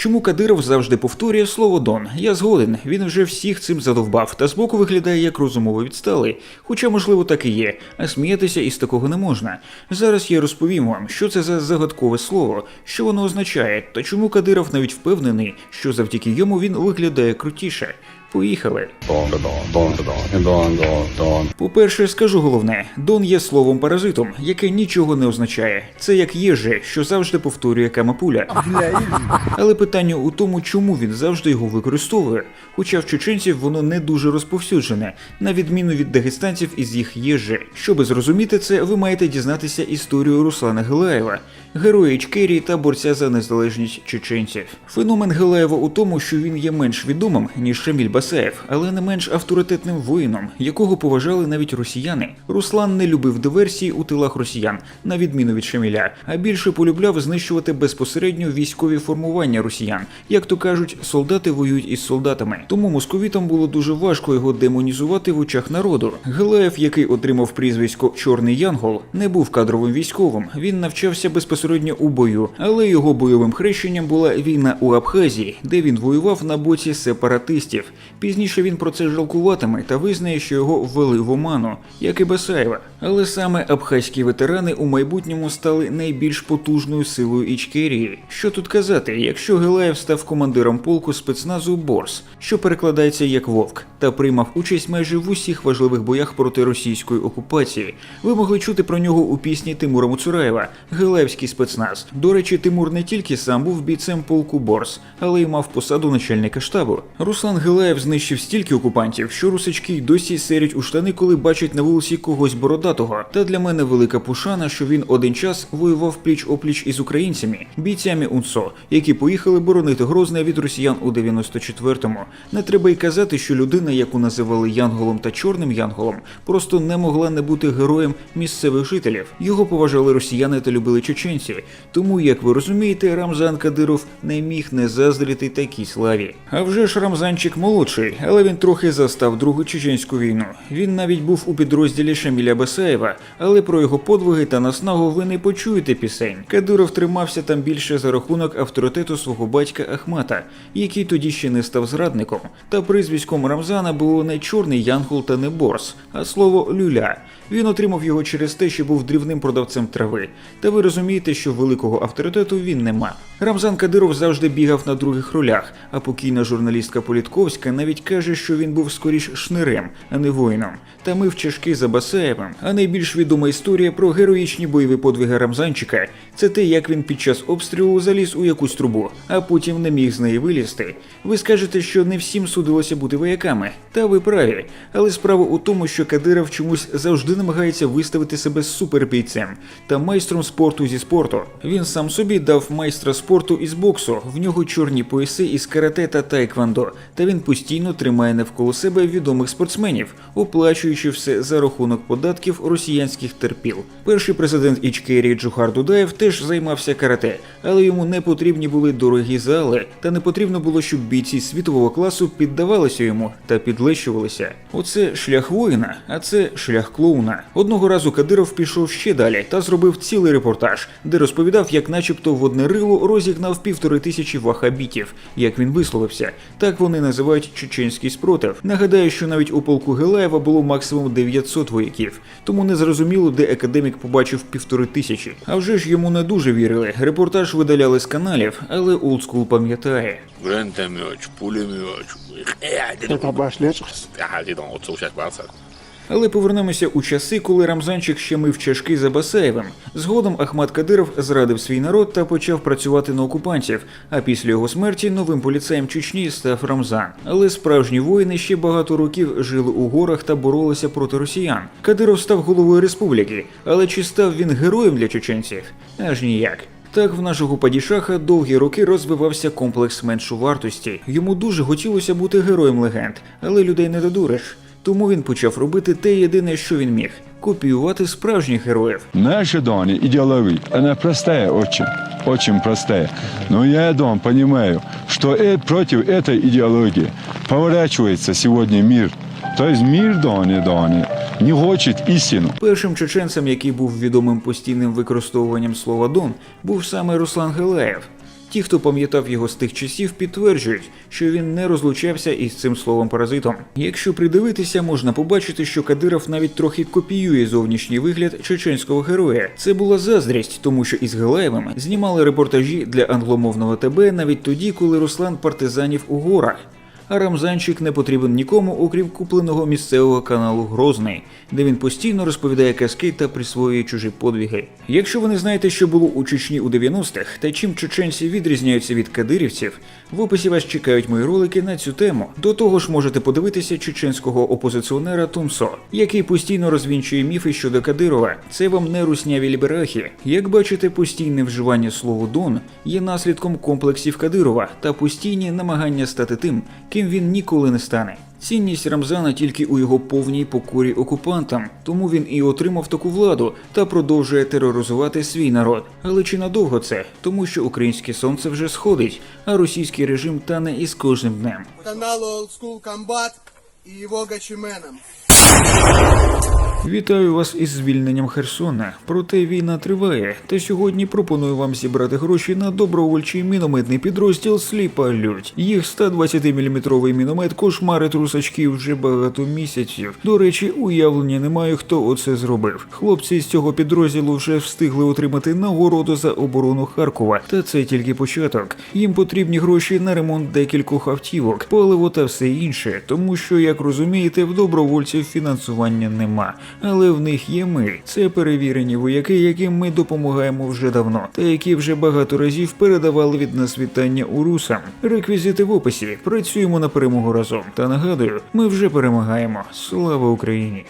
Чому Кадиров завжди повторює слово Дон? Я згоден, він вже всіх цим задовбав, та збоку виглядає як розумово відсталий. Хоча, можливо, так і є, а сміятися із такого не можна. Зараз я розповім вам, що це за загадкове слово, що воно означає, та чому Кадиров навіть впевнений, що завдяки йому він виглядає крутіше. Поїхали. По-перше, скажу головне: Дон є словом паразитом, яке нічого не означає. Це як їжа, що завжди повторює камапуля. Але питання у тому, чому він завжди його використовує. Хоча в чеченців воно не дуже розповсюджене, на відміну від дагестанців із їх їжі. Щоби зрозуміти це, ви маєте дізнатися історію Руслана Гелаєва, героя Ічкерії та борця за незалежність чеченців. Феномен Гелаєва у тому, що він є менш відомим, ніж Шаміль Басаєв, але не менш авторитетним воїном, якого поважали навіть росіяни. Руслан не любив диверсії у тилах росіян, на відміну від Шаміля, а більше полюбляв знищувати безпосередньо військові формування росіян. Як то кажуть, солдати воюють із солдатами. Тому московітам було дуже важко його демонізувати в очах народу. Гелаєв, який отримав прізвисько Чорний Янгол, не був кадровим військовим. Він навчався безпосередньо у бою, але його бойовим хрещенням була війна у Абхазії, де він воював на боці сепаратистів. Пізніше він про це жалкуватиме та визнає, що його ввели в оману, як і Басаєва. Але саме абхазькі ветерани у майбутньому стали найбільш потужною силою Ічкерії. Що тут казати, якщо Гелаєв став командиром полку спецназу Борс, що перекладається як Вовк, та приймав участь майже в усіх важливих боях проти російської окупації. Ви могли чути про нього у пісні Тимура Муцураєва Гелаєвський спецназ. До речі, Тимур не тільки сам був бійцем полку Борс, але й мав посаду начальника штабу. Руслан Гелаєв знищив стільки окупантів, що русички й досі серять у штани, коли бачать на вулиці когось бородатого. Та для мене велика пошана, що він один час воював пліч опліч із українцями, бійцями УНСО, які поїхали боронити Грозне від росіян у 94-му. Не треба й казати, що людина, яку називали Янголом та Чорним Янголом, просто не могла не бути героєм місцевих жителів. Його поважали росіяни та любили чеченці. Тому, як ви розумієте, Рамзан Кадиров не міг не заздрити такій славі. А вже ж Рамзанчик молодший, але він трохи застав другу чеченську війну. Він навіть був у підрозділі Шаміля Басаєва, але про його подвиги та наснагу ви не почуєте пісень. Кадиров тримався там більше за рахунок авторитету свого батька Ахмата, який тоді ще не став зрадником. Та прізвиськом Рамзана було не чорний янгол та не борс, а слово люля. Він отримав його через те, що був дрібним продавцем трави. Та ви розумієте, що великого авторитету він не мав. Рамзан Кадиров завжди бігав на других ролях, а покійна журналістка Політковська навіть каже, що він був скоріш шнирем, а не воїном. Та мив чашки за Басаєвим. А найбільш відома історія про героїчні бойові подвиги Рамзанчика це те, як він під час обстрілу заліз у якусь трубу, а потім не міг з неї вилізти. Ви скажете, що не всім судилося бути вояками. Та ви праві. Але справа у тому, що Кадиров чомусь завжди намагається виставити себе супербійцем та майстром спорту зі спорту. Він сам собі дав майстра спорту із боксу. В нього чорні пояси із карате та тайквандо. Та він постійно тримає навколо себе відомих спортсменів, оплачуючи все за рахунок податків росіянських терпіл. Перший президент Ічкерії Джухар Дудаєв теж займався карате, але йому не потрібні були дорогі зали, та не потрібно було, щоб бійці світового класу піддавалися йому та підлещувалися. Оце шлях воїна, а це шлях клоуна. Одного разу Кадиров пішов ще далі та зробив цілий репортаж, де розповідав, як, начебто, в одне рило розігнав півтори тисячі вахабітів. Як він висловився, так вони називають чеченський спротив. Нагадаю, що навіть у полку Гелаєва було максимум 900 вояків, тому не зрозуміло, де академік побачив півтори тисячі. А вже ж йому не дуже вірили. Репортаж видаляли з каналів, але олдскул пам'ятає. Гранатомет, пулемет. Это башлет. Але повернемося у часи, коли Рамзанчик ще мив чашки за Басаєвим. Згодом Ахмат Кадиров зрадив свій народ та почав працювати на окупантів. А після його смерті новим поліцаєм Чечні став Рамзан. Але справжні воїни ще багато років жили у горах та боролися проти росіян. Кадиров став головою республіки, але чи став він героєм для чеченців? Аж ніяк. Так в нашого падішаха довгі роки розвивався комплекс меншовартості. Йому дуже хотілося бути героєм легенд, але людей не додуриш. Тому він почав робити те єдине, що він міг копіювати справжніх героїв. Наша Доня идеология, она простая очень, очень простая. Но я, Дон, понимаю, что э- против этой идеологии поворачивается сегодня мир. То есть мир, Доня, Доня, не хочет истину. Першим чеченцем, який був відомим постійним використовуванням слова Дон, був саме Руслан Гелаєв. Ті, хто пам'ятав його з тих часів, підтверджують, що він не розлучався із цим словом паразитом. Якщо придивитися, можна побачити, що Кадиров навіть трохи копіює зовнішній вигляд чеченського героя. Це була заздрість, тому що із Гелаєвим знімали репортажі для англомовного ТБ навіть тоді, коли Руслан партизанів у горах. А Рамзанчик не потрібен нікому, окрім купленого місцевого каналу Грозний, де він постійно розповідає казки та присвоює чужі подвиги. Якщо ви не знаєте, що було у Чечні у 90-х та чим чеченці відрізняються від кадирівців, в описі вас чекають мої ролики на цю тему. До того ж, можете подивитися чеченського опозиціонера Тумсо, який постійно розвінчує міфи щодо Кадирова. Це вам не русняві ліберахи. Як бачите, постійне вживання слова Дон є наслідком комплексів Кадирова та постійні намагання стати тим, ким він ніколи не стане. Цінність Рамзана тільки у його повній покорі окупантам, тому він і отримав таку владу та продовжує тероризувати свій народ. Але чи надовго це? Тому що українське сонце вже сходить, а російський режим тане із кожним днем. каналу Олдскул School і його его гачименом. Вітаю вас із звільненням Херсона. Проте війна триває. Та сьогодні пропоную вам зібрати гроші на добровольчий мінометний підрозділ Сліпа Лють. Їх 120-мм міномет кошмарить русачків вже багато місяців. До речі, уявлення немає, хто оце зробив. Хлопці з цього підрозділу вже встигли отримати нагороду за оборону Харкова. Та це тільки початок. Їм потрібні гроші на ремонт декількох автівок, паливо та все інше, тому що, як розумієте, в добровольців фінансування нема. Але в них є ми. Це перевірені вояки, яким ми допомагаємо вже давно, та які вже багато разів передавали від нас вітання урусам. Реквізити в описі. Працюємо на перемогу разом. Та нагадую, ми вже перемагаємо. Слава Україні!